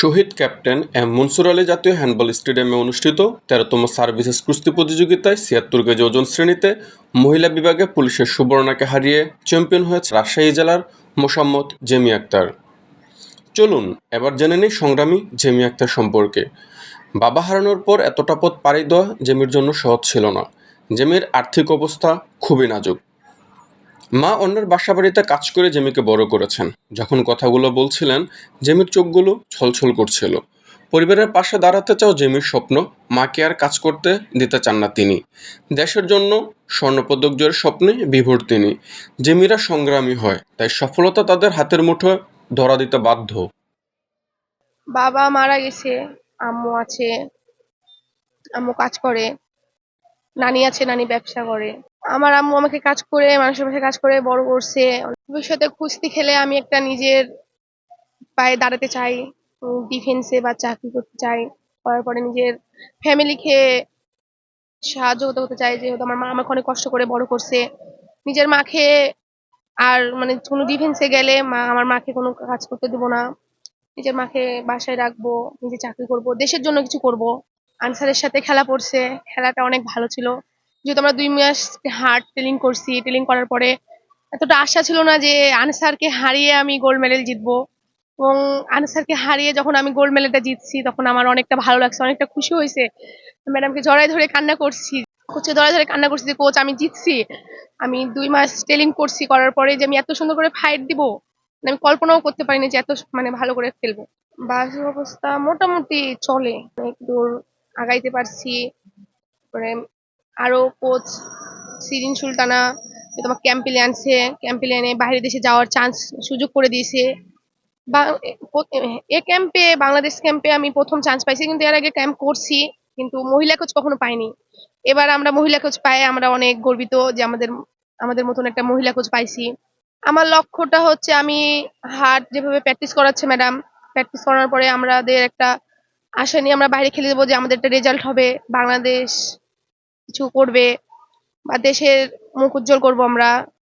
শহীদ captain M Mansur Ali জাতীয় handball স্টেডিয়ামে অনুষ্ঠিত তেরোতম সার্ভিসেস কুস্তি প্রতিযোগিতায় ছিয়াত্তর কেজি ওজন শ্রেণীতে মহিলা বিভাগে পুলিশের সুবর্ণাকে হারিয়ে চ্যাম্পিয়ন হয়েছে রাজশাহী জেলার মোসাম্মদ জেমি আক্তার। চলুন, এবার জেনে নিই সংগ্রামী জেমি আক্তার সম্পর্কে। বাবা হারানোর পর এতটা পথ পাড়ি দেওয়া জেমির জন্য সহজ ছিল না। জেমির আর্থিক অবস্থা খুবই নাজুক। মা অন্যের বাসা বাড়িতে কাজ করে জেমিকে বড় করেছেন। যখন কথাগুলো বলছিলেন, জেমির চোখগুলো ছলছল করছিল। পরিবারের পাশে দাঁড়াতে চাও জেমির স্বপ্ন, মাকে আর কাজ করতে দিতে চান না তিনি। দেশের জন্য স্বর্ণপদক জয়ের স্বপ্নে বিভোর তিনি। জেমিরা সংগ্রামী হয়, তাই সফলতা তাদের হাতের মুঠোয় ধরা দিতে বাধ্য। বাবা মারা গেছে, আম্মু আছে, আম্মু কাজ করে, নানি আছে, নানি ব্যবসা করে। আমার আম্মু আমাকে কাজ করে, মানুষের পাশে কাজ করে, বড় করছে। ভবিষ্যতে কুস্তি খেলে আমি একটা নিজের পায়ে দাঁড়াতে চাই ডিফেন্সে বা চাকরি করতে চাই। করার পরে নিজের ফ্যামিলিকে সাহায্য করতে হতে চাই, যেহেতু আমার মা আমাকে অনেক কষ্ট করে বড় করছে। নিজের মাকে আর মানে কোনো ডিফেন্সে গেলে মা, আমার মাকে কোনো কাজ করতে দেবো না। নিজের মাকে বাসায় রাখব, নিজে চাকরি করব, দেশের জন্য কিছু করব। আনসারের সাথে খেলা পড়ছে, খেলাটা অনেক ভালো ছিল। যেহেতু আমরা দুই মাস হার্ড ট্রেনিং করছি ট্রেনিং করার পরে এতটা আশা ছিল না যে আনসারকে হারিয়ে আমি গোল্ড মেডেল জিতবো। এবং আনসারকে হারিয়ে যখন আমি গোল্ড মেডেলটা জিতছি, তখন আমার অনেকটা ভালো লাগছে, অনেকটা খুশি হয়েছে। ম্যাডামকে জড়াই ধরে কান্না করছি। কোচে জড়াই ধরে কান্না করছি যে কোচ আমি জিতছি। আমি দুই মাস ট্রেনিং করছি, করার পরে যে আমি এত সুন্দর করে ফাইট দিব মানে আমি কল্পনাও করতে পারিনি যে এত মানে ভালো করে খেলব। বাস অবস্থা মোটামুটি চলে। অনেক দূর আগাইতে পারছি। আরও কোচ, সিরিন সুলতানা, তোমার ক্যাম্পেলে আনছে ক্যাম্পেলে এনে বাইরে দেশে যাওয়ার চান্স সুযোগ করে দিয়েছে। বা, এ ক্যাম্পে বাংলাদেশ ক্যাম্পে আমি প্রথম চান্স পাইছি, কিন্তু এর আগে ক্যাম্প করছি, কিন্তু মহিলা কোচ কখনো পাইনি। এবার আমরা মহিলা কোচ পাই, আমরা অনেক গর্বিত যে আমাদের আমাদের মতন একটা মহিলা কোচ পাইছি। আমার লক্ষ্যটা হচ্ছে আমি হার্ড যেভাবে প্র্যাকটিস করাচ্ছে ম্যাডাম প্র্যাকটিস করার পরে আমাদের একটা আশা নিয়ে আমরা বাইরে খেলে দেবো যে আমাদের একটা রেজাল্ট হবে। বাংলাদেশ কিছু করবে বা দেশের মুখ উজ্জ্বল করব আমরা।